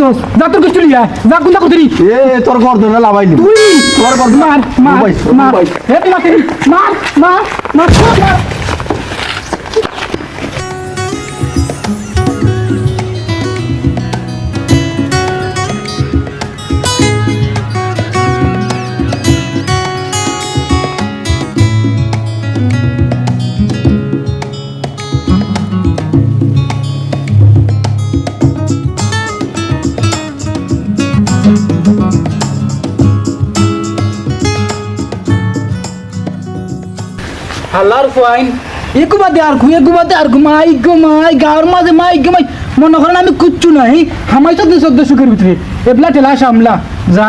আইছস যা তোর কিছু লিয়া যা কোনটা করতে এ তোর ধরে লাভাই নি তুই তোর ধরে মার মার মার। হে মার মার মার মার। হাল্লার ফাইন। একু বাদে আর ঘুয়ে গু বাদে আর ঘুমাই ঘুমাই গাঁর মাঝে মাই ঘুমাই মনে করেন আমি কুচ্ছু নাই, হামাই চোদ্দ চোদ্দ সুখের ভিতরে। এবলা ঠেলা সামলা, যা।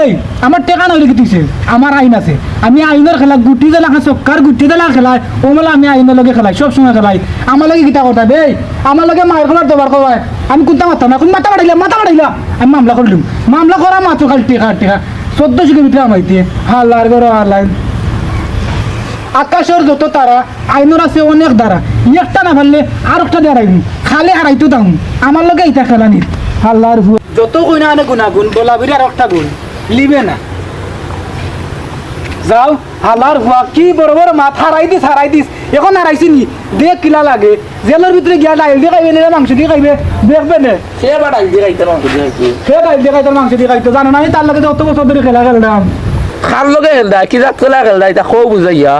এই, আমার টেকা নইলে কিতিছে আমার আইন আছে। আমি আইনের খেলা, গুটি দেলা খাই চক্কার গুটি দেলা খেলাই ও আমি আইনের লগে খেলাই সব সময় খেলাই। আমার লগে কিতা কথা দেই আমার লগে মায়ের খোলার দবার কবাই আমি কোনটা মারতাম না কোন মাথা বাড়াইলা মাথা বাড়াইলা আমি মামলা করলাম মামলা করা মাত্র খালি টেকা টেকা। চোদ্দ সুখের ভিতরে আমার দিয়ে হাল্লার গরো হাল্লার আকাশের যত তারা আইনের আছে অনেক দ্বারা একটা না পারলে আর একটা দাঁড়াইম খালে হারাইতো দাম আমার লগে ইটা খেলা নি আল্লাহর যত কইনা আনে গুণাগুণ বলাবির আর একটা গুণ। লিবে না। যাও হালার হুয়া কি বড় বড় মাছ হারাই দিস হারাই দিস এখন হারাইছি নি? দেখ কিলা লাগে। জেলের ভিতরে গিয়া ডাইল দিয়ে খাইবে না মাংস দিয়ে খাইবে? দেখবে না সে বাড়াই দিয়ে খাইতে মাংস দিয়ে খাইতে সে ডাইল দিয়ে খাইতে মাংস দিয়ে খাইতে জানো না আমি তার লগে যত বছর ধরে খেলা খেললাম খার লগে খেলদা? কি রাত খেলা খেলদা? এটা খো বুঝাইয়া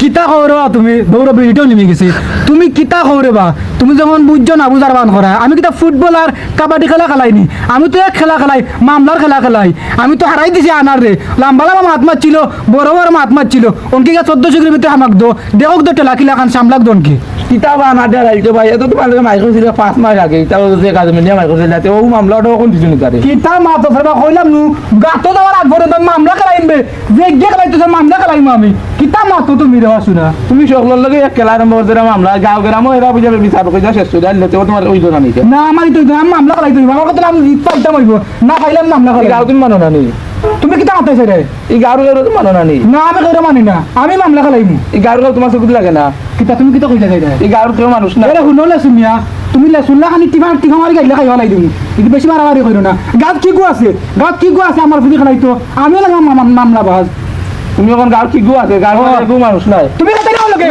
কিতা খবরে বা তুমি? দৌড় বিড়িটাও নেমে গেছি। তুমি কিতা খবরে বা তুমি যখন বুঝছ না বুঝার বান করা আমি কিতা ফুটবল আর কাবাডি খেলা খেলাইনি। আমি তো এক খেলা খেলাই মামলার খেলা খেলাই। আমি তো হারাই দিছি আনার রে লাম্বা লাম্বা মাত মারছিল বড় বড় মাত মারছিল অঙ্কি গা চোদ্দ চুগির ভিতরে আমাক দো। দেখক তো টেলা কিলা খান সামলাক দনকি কিতাব আনা দেয় রাইতে ভাই এত তোমার লগে মাইক ছিল পাঁচ মাস আগে। তাও যে কাজ মিলিয়া মাইক ছিল ও মামলাটাও কোন কিছু নিতে কিতা মাত কইলাম নু গাতো যাওয়ার আগ মামলা খেলাইনবে যে গে খেলাইতেছ মামলা খেলাইম আমি। কিতা মাত তুমি রে শুনা তুমি সকলের লগে এক খেলা আরম্ভ করতে মামলা। গাঁও গ্রামও এরা বুঝাবে বিচার করে শেষ করে দিলে তোমার ওই জন্য নিতে না আমার তো আমি মামলা খেলাই তুমি আমার কথা আমি জিত পাইতাম হইব না খাইলাম মামলা খেলাই গাঁও তুমি মানো না নি? তুমি কিতা মাতাইছে রে এই গাঁর গাঁও তুমি মানো না নি? না আমি কইরা মানি না। আমি মামলা খেলাইমু। এই গাঁর গাঁও তোমার চকুত লাগে না? কিতা তুমি কিতা কইতা যাই এই গাঁর কেউ মানুষ না এরে শুনো লেসুমিয়া তুমি লেসুল্লা খানি টিফা টিফা মারি গাইলে খাইবা লাই তুমি কিন্তু বেশি মারামারি কইরো না। গাত কি গো আছে? গাত কি গো আছে? আমার ফুদি খেলাইতো আমিও লাগাম মামলা বাজ। তুমি এখন গাঁর কি গু আছে? গাঁর ও। কেউ মানুষ নাই। তুমি কথা না লগে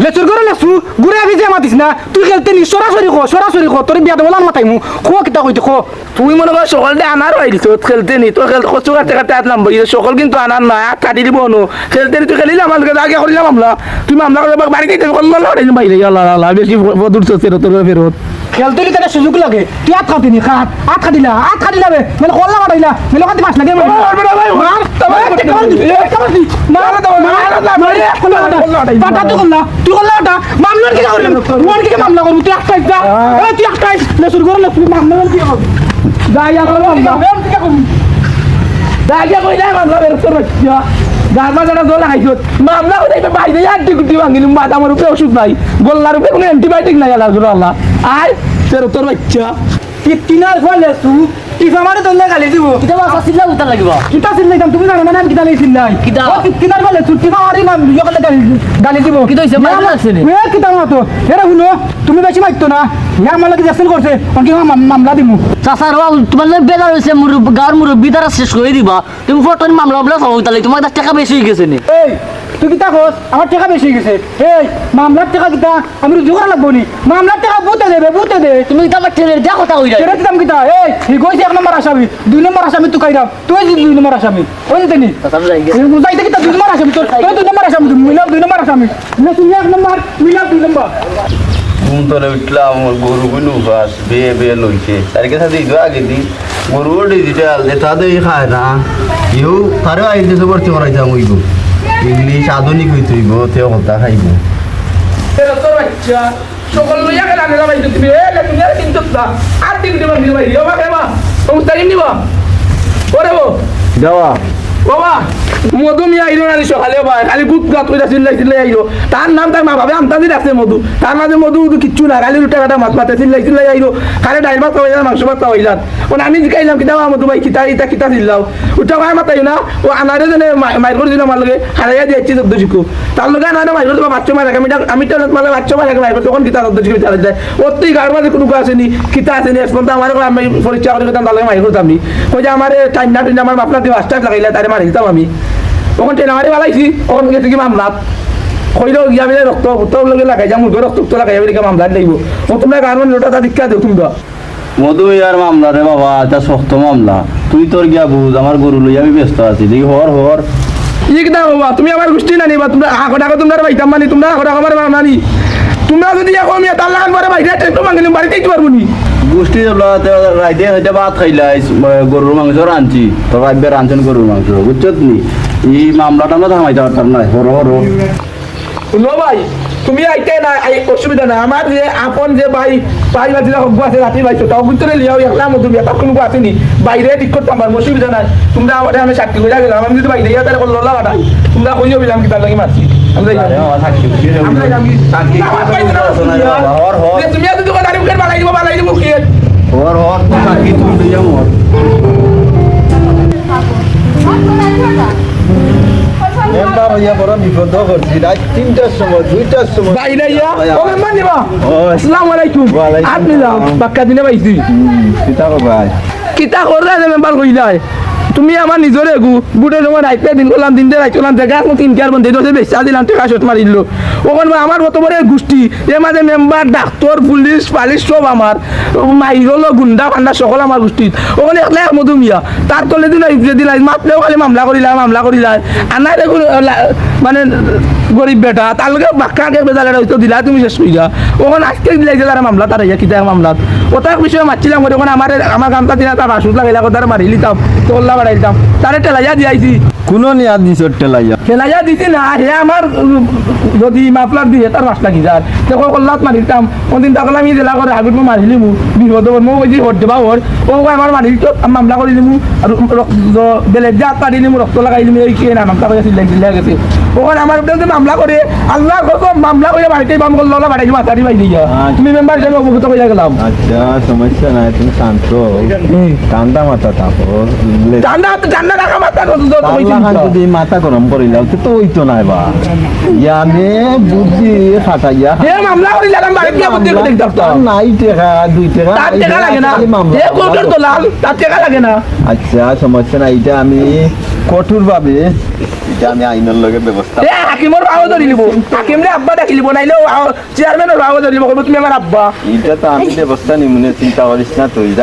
লেচুর করে লেচু গুড়ে আবি যে মাতিস না? তুই খেলতে নি সরাসরি খো সরাসরি খো তোর বিয়া দেবলান মাতাইমু খো কিতা কইতে খো তুই মনে কর সকাল দিয়ে আনার বাইরে তো খেলতে নি তো খেলতে কষ্ট কাটতে কাটতে আসলাম বই সকাল কিন্তু আনার নয় আর কাটি দিব অনু খেলতে নি তুই খেলিলে আমার আগে করিলাম মামলা। তুই মামলা করে বাড়ি গেছে করল লড়াই বাইরে আল্লাহ আল্লাহ বেশি দূর ফেরত তোর ফেরত খেলতে নি তাকে সুযোগ লাগে। তুই আট খাতি নি খাত আট খাদিলা আট খাদিলা বে। মেলে কল্লা মারাইলা মেলে কাটি মাছ লাগে মার মার তবে দি কামার দি। মার মার মার কল্লা মারা পাটা তুই কল্লা তুই কল্লা ওটা মামলার কি করলি ওর কি মামলা করবি তুই একটা যা। এ তুই একটা লে শুরু করে লে। তুই মামলা কি করবি যা ইয়া করবি মামলা দাগিয়া কইলা মামলা বের করে গারমা যারা দোলা খাইছো মামলা এটা বাইরে কুটি ভাঙিলি মাথা আমার উপরে ওষুধ নাই। গোল্লার উপরে কোনো অ্যান্টিবায়োটিক নাই আল্লাহ আল্লাহ ফেরত তোর বাচ্চা। তিনার ফলে তু টিফা মারে তো লাগালি দিব কিতা বাসা চিল্লা উতার লাগিব? কিতা চিল্লাই তুমি জানো না কিতা লাই চিল্লাই? কিতা? ও ফলে তু টিফা মারি না ইয়কলে গালি গালি দিব। কিতা হইছে? মাইর না, লাগছে নি? এ কিতা এরা তুমি বেশি মারতো না। ইয়া আমার লাগে জ্যাকসন করছে অনকি মামলা দিমু। চাচার বাবু তোমার লাগে বেজার হয়েছে মুরব্বী গাঁর দ্বারা শেষ করে দিবা। তুমি মামলা মামলা সব উতার তোমার টাকা বেশি হয়ে গেছে নি? এই তুই কিতা কস আমার টাকা বেশি গেছে। এই মামলার টাকা কিতা আমি রুজু করা লাগবো নি। মামলার টাকা বুতে দেবে বুতে দে। তুমি কিতা আমার ঠেলে যা কথা কইরা ছেড়ে দিতাম কিতা? এই হি কইছে এক নম্বর আসামি দুই নম্বর আসামি তুই কাইরাম। তুই যে দুই নম্বর আসামি ওই যে তেনি? চাচার যাইতে কিতা দুই নম্বর আসামি তোর তুই দুই নম্বর আসামি মিলাপ দুই নম্বর আসামি। না তুমি এক নম্বর মিলাপ দুই নম্বর। ঘুম তোলে উঠলাম আমার গরু গুলো বাস বেয়ে বেয়ে লইছে। তারিখে সাথে ইদো আগে দি গরু ডিজিটাল তো খায় না। ইউ তারেও আইন দেশে ভর্তি করাইতাম ওইব ইংলিশ আধুনিক হইতে তুইব তেও কথা খাইব সকল লইয়া গেলে আগে যাবাই তুমি এ লে তুমি আর কিন্তু না আর দিন দিন বাইরে ও বাবা তুমি তাই নিব ওরে ও দেওয়া বাবা মধু মিয়া আইলো না সকালে ভাই খালি গুট গাত কইরা চিল্লাই চিল্লাই আইলো তার নাম তার মা ভাবে আন্তাজি রাখছে মধু। তার মাঝে মধু উধু কিচ্ছু না খালি লুটা কাটা মাছ মাতে চিল্লাই চিল্লাই আইলো খালি ডাইল ভাত হইলাম মাংস ভাত হইলাম ও আমি জিকাইলাম কিতা মধু ভাই কিতা ইতা কিতা চিল্লাও। উঠা ভাই মাতাই না ও আনারে জনে মাইর করে দিল আমার লগে হারাইয়া দিয়েছি চোদ্দ শিখু তার লগে আনারে মাইর করে বাচ্চা মারা আমি আমি তো মানে বাচ্চা মারা মাইর তখন কিতা চোদ্দ শিখু চালাই যায়। ওর তুই গাড় মাঝে কোনো আসেনি কিতা আসেনি এখন তো আমার আমি পরীক্ষা করে তার লগে মাইর করতাম নি। কই যে আমার টাইম না টাইম আমার মাফলা দিয়ে লাগাইলে তারে মারি দিতাম আমি। তখন ট্রেন মারি বালাইছি তখন গেছে কি মামলাত। কইলো গিয়া বিলে রক্ত উত্তর লগে লাগাই যা মুখে রক্ত উত্তর লাগাই বিলে মামলাত লাগব। ও তোমরা গার্মেন্ট লোটা দীক্ষা দেও তুমি মধু ইয়ার মামলা রে বাবা এটা শক্ত মামলা। তুই তোর গিয়া বুঝ আমার গরু লই আমি ব্যস্ত আছি। দেখি হর হর। ঠিক না বাবা তুমি আমার গোষ্ঠী না নিবা তোমরা আগো টাকা তোমরা বাইতাম মানি তোমরা আগো টাকা আমার মানি। তোমরা যদি এখন তার লাগান পরে বাইরে ট্রেন মাঙ্গলি বাড়িতে দিতে পারব নি গোষ্ঠী রাইতে হইতে ভাত খাইলাই গরুর মাংস রাঁধছি তোর রাইবে রাঁধছেন গরুর মাংস বুঝছত নি? এই মামলাটা আমরা থামাইতে পারতাম না হর হর ভাই। তুমি আইতে না আই অসুবিধা না আমার যে আপন যে ভাই ভাই বা যেটা হব্বু আছে রাতি ভাই তাও কিন্তু লিয়াও একলা মধু বিয়া তার কোনো আসেনি বাইরে ঠিক করতাম পারব অসুবিধা নাই। তোমরা আমাদের আমি সাক্ষী করে গেলাম আমি যদি বাইরে ইয়া তাহলে করল লাগাই তোমরা কইও বিলাম কি তার লাগে মারছি আমরা আমার হর হর তুমি এত দোকান আরে মুখের বালাই দিব বালাই দিব কি? হর হর তুই লইয়া মর মেম্বার হইয়া বড় বিপদ করছি। রাত তিনটার সময় দুইটার সময়। বাইরে ইয়া ও মেম্বার নিবা আসসালামু আলাইকুম। আপনি যাও বাক্কা দিনে পাইছি। কিতা ভাই কিতা করলে যে মেম্বার কইলাই তুমি আমার নিজরে গু। বুটে তোমার রাইতে দিন করলাম দিন দিয়ে রাইতে করলাম দেখা তিন চার বন্ধে দশে বেচা দিলাম, টাকা শোট মারি দিল। ওখান আমার কত বড় গোষ্ঠী এর মাঝে মেম্বার ডাক্তার পুলিশ পালিশ সব আমার মাইরলো গুন্ডা ফান্ডা সকল আমার গোষ্ঠীত। ওখানে একলা মধুমিয়া। তার তলে দিন দিলাই মাতলেও খালি মামলা করিলা মামলা করিলাই আনাই দেখুন মানে গরিব বেটা তার লগে বাক্কাকে বেজালে হয়তো দিলা তুমি শেষ কইরা। ওখানে আজকে দিলাই যে তারা মামলা তারা ইয়া কিতা মামলাত। ওটা বিষয়ে মারছিলাম করে ওখানে আমার আমার গামটা দিনা তার বাসুত লাগাইলা তারা মারি লিতাম তোল্লা বাড়াই দিতাম তারে টেলাইয়া দিয়াইছি কোনো নিয়াদ নিচর টেলাইয়া টেলাইয়া দিছি না হে আমার যদি মাফলার দিয়ে তার মাছ লাগি যার দেখো কল্লাত মারিতাম কোনদিন তখন আমি জেলা করে মই মারিলি মু বিপদ মো বুঝি হর দেবা হর ও আমার মারি তো মামলা করে দিমু। আর বেলেগ জাত পারি নিমু রক্ত লাগাই দিমু এই কি নাম তা কইছিল লাগিল গেছে। ওখানে আমার যে মামলা করে আল্লাহ কসম মামলা করে বাড়িতে বাম করল না বাড়ি মাতারি বাই দিয়া। তুমি মেম্বার হিসেবে অবগত কইয়া গেলাম। আচ্ছা সমস্যা নাই তুমি শান্ত ঠান্ডা মাথা তারপর ঠান্ডা ঠান্ডা রাখা মাথা যদি মাথা গরম করিলাম তো ওইতো নাই বা। ইয়ানে বুদ্ধি খাটাইয়া হে মামলা করে বাড়িতে বুদ্ধি করে দেখতাম নাই টাকা দুই টাকা তার টাকা লাগে না। মামলা হে কোর্টের দলাল? তার টাকা লাগে না। আচ্ছা সমস্যা নাই এটা আমি কঠোর ভাবে এটা আমি আইনের লগে ব্যবস্থা এ হাকিমর ভাও ধরি লিব হাকিম রে আব্বা ডাকি লিব নাইলে চেয়ারম্যানের ভাও ধরি লিব তুমি আমার আব্বা। এটা তো আমি ব্যবস্থা নিমুনে চিন্তা করিস না তুই যা।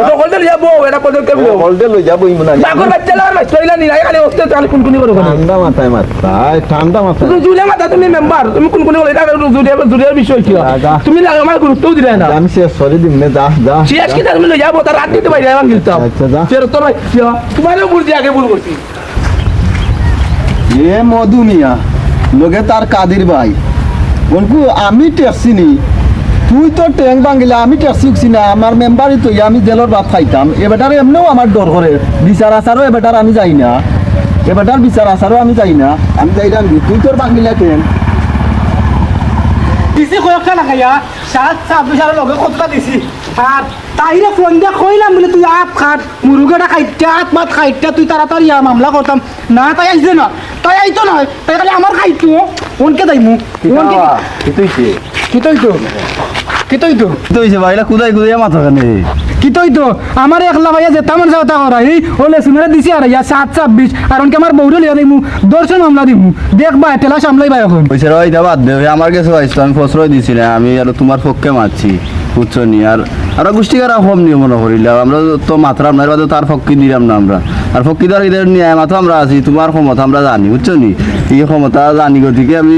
এটা পদক্ষেপ লিব হলদে লই যাব ইমুন আগে। চাকর বাচ্চা লাগার মাছ কইলা নি খালি ওস্তে তাহলে কোন কোনি করো ঠান্ডা মাথায় মাথায় ঠান্ডা মাথায় জুলে মাথা তুমি মেম্বার তুমি কোন কোনি এটা জুলে জুলের বিষয় কি। তুমি লাগা আমার গুরুত্বও দিলে না। আমি শেষ করে দিম নে যা যা। সিয়াস কি তুমি লই যাব তার রাত দিতে পারি আমি গিলতাম। আচ্ছা, যা। ফের তোর ভাই তোমারও ভুল আগে ভুল করছি এ মধু মিয়া লগে তার কাদির ভাই। বলকু, আমি ট্যাক্সি নি। তুই তো ট্যাং ভাঙিলা আমি ট্যাক্সি উঠছি না, আমার মেম্বারই তো, আমি জেলের ভাত খাইতাম এবারটার এমনিও আমার ডর করে বিচার আচারও এবারটার আমি যাই না। এবারটার বিচার আচারও আমি যাই না। আমি যাই না তুই তোর ভাঙিলা ট্যাং দিছি কয়েকটা লাগাইয়া সাত ছাব্বিশ আর লগে কতটা দিছি? আর তাইরে ফোন দিয়ে কইলাম বলে তুই আপ খাট মুরুগেটা খাইতে আপ মাত খাইতে তুই তাড়াতাড়ি মামলা করতাম না, তাই আইছে না। তাই আইতো না তাই খালি আমার খাইতো ওনকে দাইমু ওনকে কি তৈতো? কি তৈতো? তো হইছে ভাইলা কুদাই কুদাই মাথা কানে কি তৈতো? আমার একলা ভাইয়া যেতাম আর যাওয়া করা এই ওলে শুনে দিছি আর ইয়া সাত ছাব্বিশ আর ওনকে আমার বউরে লিয়া দিমু দর্শন মামলা দিমু। দেখবা টেলা সামলাইবা এখন। হইছে রে এটা দে আমার কাছে আইস আমি ফসরই দিছি না আমি আর তোমার পক্ষে মারছি। বুঝছ নি আর আর গোষ্ঠীকারা কম নিয়ম মনে করিলাম আমরা তো মাত্রা আপনার বাদে তার ফক্কি দিলাম না আমরা। আর ফক্কি দেওয়ার এদের ন্যায় মাথা আমরা আছি তোমার ক্ষমতা আমরা জানি বুঝছ নি এই ক্ষমতা জানি গতিকে আমি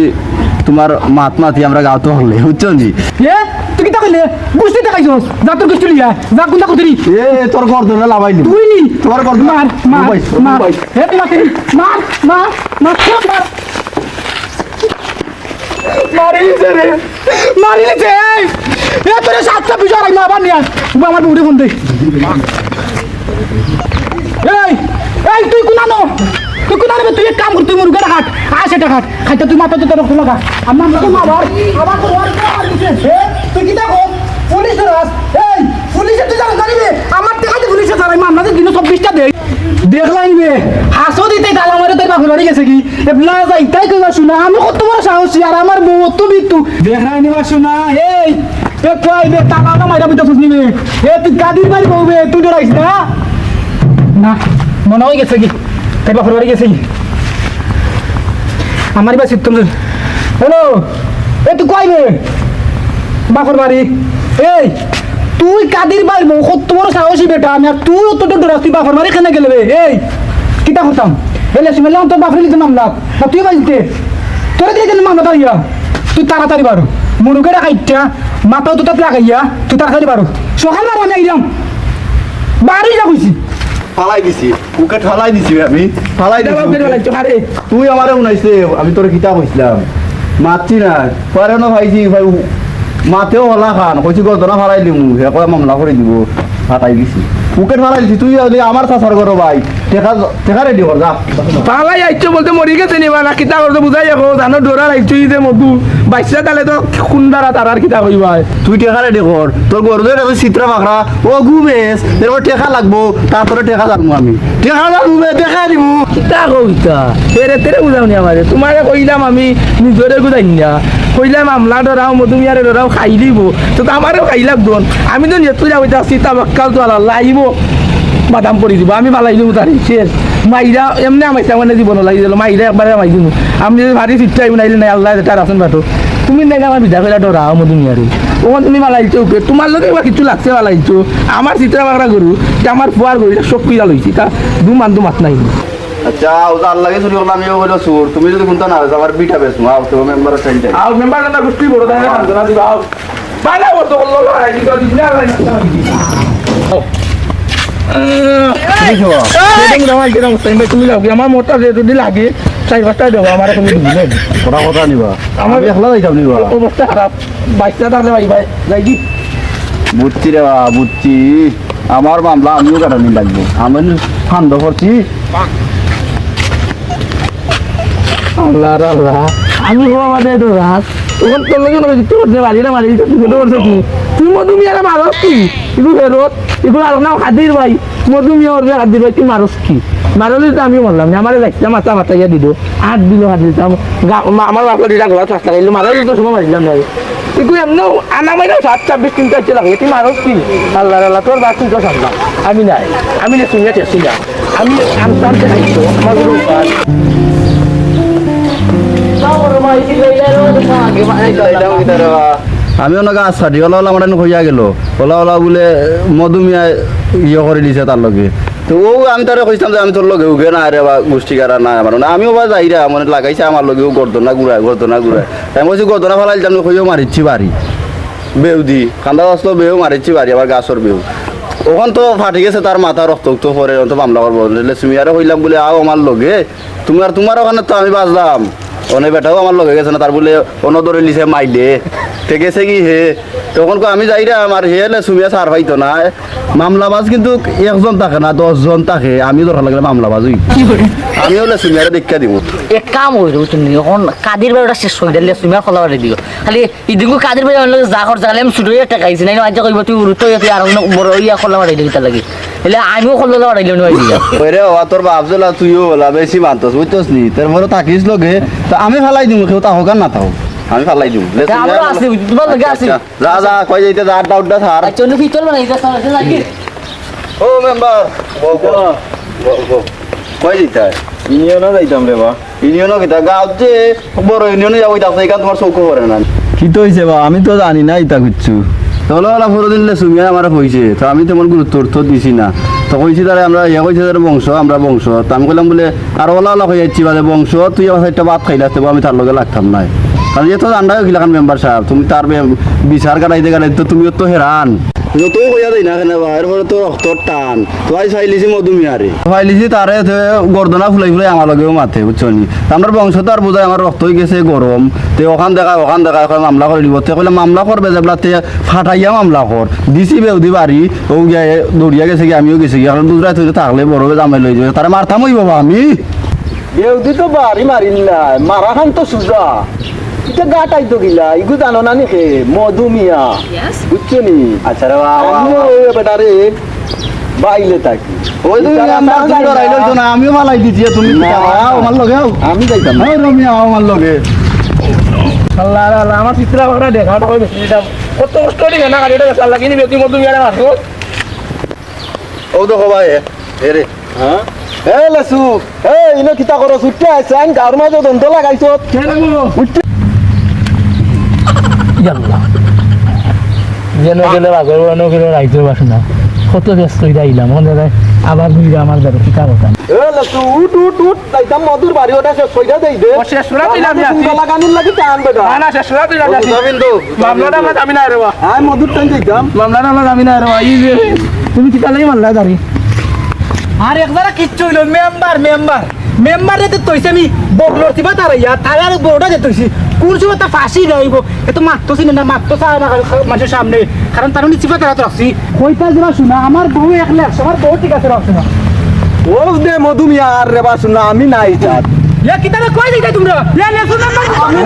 তোমার মাত মাতি আমরা গাওতে হলে বুঝছ নি এ তুই কি তাকলে গুষ্টি দেখাইছস? যা তোর গুষ্টি লিয়া যা কোনটা করতে এ তোর ধরে লাভাইলি তুই নি? তোমার কত মার মার মার। হে তুই মার মার মার মার মার। মারিলিছে রে। মারিলিছে এ তোরে সাতটা পিছু আমার বুড়ি ফোন দে এই এই, তুই কোনানো তুই কোন আনবে তুই এক কাম কর, তুই মুরগা কাট। আয় সেটা কাট। খাইতে তুই মাথা তো রক্ত লাগা। তো আবার তো আর হে তুই কি দেখো? পুলিশ রাস এই পুলিশে তুই জানো, জানিবে? আমার টাকাতে পুলিশে ধরাই মামলা দিন দেখলাই বে হাসো দিতে মারে তোর গেছে কি? শুনা, আমি কত বড় সাহসী, আর আমার বউ অত বিট্টু দেখলাই নিবা শুনা এ কই টাকা এ তুই কাদির বাড়ি তুই না? গেছে কি বাড়ি গেছে। এই, তুই কাদির বাড়ি বউ, কত সাহসী বেটা, আমি আর তুই অত ডরাস, তুই বাপের বাড়ি কেন গেলে এই, কিতা করতাম? এলে শুনলে তোর বাপরে লিখতে মামলা। তুই বাজিতে তোরা দিয়ে মামলা তারিয়া তুই তাড়াতাড়ি বারো মুরুগেরা খাইটা মাথাও তো লাগাইয়া তুই তাড়াতাড়ি বারো সকাল বারো আমি আইলাম বাড়ি যা কইছি। ফালাই দিছি। উকে ঠালাই দিছি আমি। ফালাই দিছি তুই আমারে উনাইছে আমি তোর কিতা কইছিলাম। মাতছি না। পরে না ভাইছি ভাই মাতেও হলা খান। কইছি গর্দনা ফালাই দিমু। হে কয় মামলা করে দিব। ফাটাই দিছি। উকে ফালাই দিছি। তুই আমার চাচার করো ভাই। টেকা টেকা রেডি কর যা। পালাই আইছো বলতে মরি গেছে নিবা না কিতা করতে বুঝাই যাব জানো ডোরা আইছো যে মধু। বাইসা তালে তো খুন্দারা তারার কিতা কইবা তুই টেকা রেডি কর তোর গরুদের এখন চিত্রা পাখরা ও গুমেস এরপর টেকা লাগবো। তারপরে টেকা জানব আমি। টেকা জানব টেকা দিব। কিতা কইতা তেরে তেরে বুঝাওনি আমারে তোমারে কইলাম আমি নিজরে বুঝাই না কইলাম আমলা ডরাও মধুমিয়ারে ডরাও খাই দিব। তো আমারও খাই লাগতো আমি তো তুই যাব সীতা বাক্কাল তো আল্লাহ আইব বাদাম পরি দিব আমি ভালাই দিব তারি শেষ। মাইরা এমনি আমাইছে মানে জীবন লাগি দিল মাইরা একবারে আমাই দিব আমি যদি ভারি আইব নাইলে নাই আল্লাহ তার আসন বাটো তুমি নাই আমার বিধা কইলা ডরাও মধুমিয়ারে ও তুমি মালাইছো ওকে তোমার লগে এবার কিছু লাগছে মালাইছো আমার চিত্রা বাগড়া গরু যে আমার ফুয়ার গরু এটা শক্তি লইছি তা দু মান দু মাত নাই। আচ্ছা ও তো আল্লাহকে চুরি করলাম আমিও বলো সুর তুমি যদি কোনটা না আমার বিটা বেশ আও তো মেম্বার চাই আও মেম্বার না গোষ্ঠী বড় দাঁড়া দিবা আও বালা লড়াই দিবি তুমি যাও আমার মোটা যে যদি লাগে চাই পাঁচটা দেবো আমার এখন দিবি কথা কথা নিবা। আমার- আমি একলা যাইতাম নিবা। অবস্থা খারাপ বাইশটা থাকলে ভাই ভাই যাই দি বুঝছি রে বা বুঝছি আমার মামলা আমিও কাটানি লাগবো। আমি ফান্দ করছি আল্লাহ আল্লাহ আমি হব আমাদের তো রাত তখন তোর লোক না তুই করতে পারি না মারি তুমি তো করছ কি? তুই ইগু ফেরত ইগু আর নাম খাদির ভাই। মধুমি ওর খাদির ভাই তুই মারস কি? মারলি তো আমি বললাম না আমার লাগছে মাথা মাথা ইয়া দিল, হাত দিল হাত দিতাম আমার বাপা দিটা ঘোরা চাষটা খাইলো মারাই তো সময় মারিলাম না তুই এমনিও আনা মাইরা সাত ছাব্বিশ তিনটা হচ্ছে লাগে তুই মারস কি? আল্লাহ আল্লাহ তোর বাস তুই তো সামলাম আমি নাই, আমি না শুনিয়া চেষ্টা না। আমি আনতে আনতে খাইছো আমারগুলো আমি ওনাকে আশ্বাদি ওলা ওলা আমার হইয়া গেল। ওলা ওলা বলে মধুমিয়া ইয়ে করে দিছে তার লগে। তো ও, আমি তারে কইছিলাম যে আমি তোর লগে উগে না রে বা গোষ্ঠী কারা না আমার আমিও বা যাই রে মানে লাগাইছে আমার লগেও গর্দনা ঘুরায় গর্দনা ঘুরায় আমি বলছি গর্দনা ফেলাই দিলাম কইও মারিচ্ছি বাড়ি বেউ দি, কান্দা আসলো বেউ মারিচ্ছি বাড়ি আবার গাছর বেউ। ওখান তো ফাটি গেছে তার মাথা রক্ত উক্ত পরে তো মামলা করব তুমি আরে হইলাম বলে, আও আমার লগে তুমি আর তোমার ওখানে তো আমি বাজলাম অনেক বেটাও আমার লগে গেছে না তার বলে অন্য ধরে লিছে মাইলে। তে গেছে কি হে? তখন আমি যাই রে আমার হে সুমিয়া সার পাইতো না। মামলাবাজ কিন্তু একজন থাকে না দশজন থাকে আমি দরকার লাগলে মামলাবাজ হই আমি হলে সুমিয়ারে দেখা দিব। এক কাম হইল তুমি এখন কাদির বাড়িটা শেষ করে দিলে তুমি খোলা বাড়ি দিও। খালি ইদিনকো কাদির বাড়ি যা খরচ আমি ছোট একটা খাইছি নাই আজ কইব তুই তুই আর বড় ইয়া খোলা বাড়ি দিবি তার লাগি। এলে আমিও খোলা বাড়ি দিলাম নয় দিয়া ওরে ও তোর বাপ জলা তুইও বলা বেশি মানতস বুঝতস নি তোর বড় তাকিস লগে তো আমি ফালাই দিমু কেউ তাহো কান না তাহো আমি ফালাই দিমু। লে তা আমরা আছি, তোমার লগে আছি। আচ্ছা, যা যা কই যাইতে যা আড্ডা উড্ডা থার আচ্ছা অন্য ফিচল বানাই যা সামনে লাগি ও মেম্বার। কই দিতা ইউনিয়নও যাইতাম রে বা। ইউনিয়নও কিতা গাঁৱত যে বড় ইউনিয়নে যাব তাতে এখান তোমার চৌকো করে না। কি তো হয়েছে বা? আমি তো জানি না ইতা করছু তলে ওলা ফটো দিলে সুমিয়া, আমার কইছে। তো আমি তেমন গুরুত্ব উর্থ দিছি না। তো কইছি তারা আমরা, ইয়া কইছে তারা বংশ, আমরা বংশ। তো আমি কইলাম বলে, আর ওলা ওলা হয়ে যাচ্ছি বাদে বংশ, তুই আমার একটা বাপ খাইলে আসতে আমি তার লগে লাগতাম নাই। কারণ এ তো আন্ডা গিলাখান মেম্বার সাহেব, তুমি তার বিচার কাটাইতে কাটাইতে তুমিও তো হেরান। তো কইয়া দেই না কেন এরপরে তো রক্তর টান। তো আই ফাইলিছি মধুমিয়ারে ফাইলিছি তারে গর্দনা ফুলাই ফুলাই আমার লগেও মাথে বুঝছ নি? আমার বংশ তো আর বোঝায় আমার রক্ত হয়ে গেছে গরম তে ওখান দেখা ওখান দেখা এখন মামলা করে দিব। তে কইলে মামলা করবে যেগুলা তে ফাটাইয়া মামলা কর দিছি বেউদি বাড়ি ও গিয়া দৌড়িয়া গেছে কি আমিও গেছি কি এখন দুজরাই তুই থাকলে বড় জামাই লই যাবে তারা মারতাম হইব আমি বেউদি তো বাড়ি মারিল না মারা খান তো সুজা এটা গাটাই তো গিলা ইগু জানো না নি মধুমিয়া বুঝছ নি আচ্ছা রে আমিও ওই বেটারে বাইলে থাকি ওই আমিও মালাই দিছি তুমি আমার লগে আমি যাইতাম না আও রমি আমার লগে আল্লাহ আল্লাহ আমার চিত্রা ভাবনা দেখা ওটা বেশি দিতাম কত কষ্ট দিকে না গাড়িটা বিয়ারে মারছো ও দেখো ভাই এ রে হ্যাঁ এ লেসু এ ইনো কিতা করো ছুটতে আছে আইন গাঁর মাঝে দন্ত লাগাইছো ইয়াল্লাহ যেন গেলে আগর যেন গেলে রাইতে বাসো না। কত ব্যস্ত হইয়া আইলাম মনে হয় আবার বুঝিরা আমার দ্বারা কিতা কথা এ লেসু উঠ উঠ উঠ যাইতাম মধুর বাড়ি ওটা শেষ কইরা দেই দে। শেষ কইরা দিলাম আমাকে যাচ্ছি। লাগি টান বেটা। না না শেষ করে তুই যাচ্ছি যাবেন তো মামলাটা আমরা জামিন আয় রে বা আই মধুর টান যাইতাম মামলাটা আমরা জামিন আয় বা এই যে তুমি কিতা লাগি মারলা দাঁড়ি? আর একবারে কিচ্ছু হইল মেম্বার মেম্বার। মেম্বার রে তৈছে আমি বড়লোর দিবা তার ইয়া তার আর বড়টা যে তৈছি। সময় তা ফাঁসি গাইব এত মারতো না মারতো চা না মানুষের সামনে। কারণ তার চিপা তারা তো রাখছি কইতা যাবা শোনা? আমার বউ একলে একশো আমার বউ ঠিক আছে রাখছো না। ও দে মধুমিয়া আর রে বাসু না আমি নাই যাত ইয়া কিতাবে কই দিতা তোমরা? ইয়া লেসু নাম্বার আমি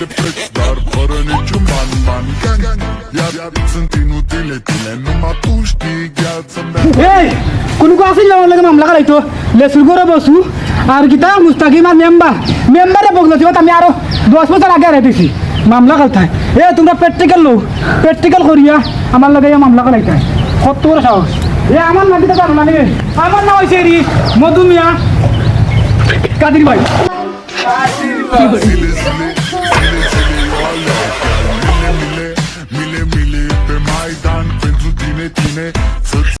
de preț Dar fără niciun ban ban gang Iar sunt inutile tine Numai tu știi gheață mea. এই কোন কো আছিল আমার লাগে মামলা করাইতো লেসুর করে বসু আর কিতা মুস্তাকিম আর মেম্বার মেম্বারে বগলো দিবা আমি আরও দশ বছর আগে রাইতেছি মামলা করতাই এ তোমরা প্র্যাকটিক্যাল লো প্র্যাকটিক্যাল করিয়া আমার লাগে মামলা করাইতাই কত বড় সাহস এ আমার নাম কিতা জানো না? আমার নাম হইছে রি মধুমিয়া কাদির ভাই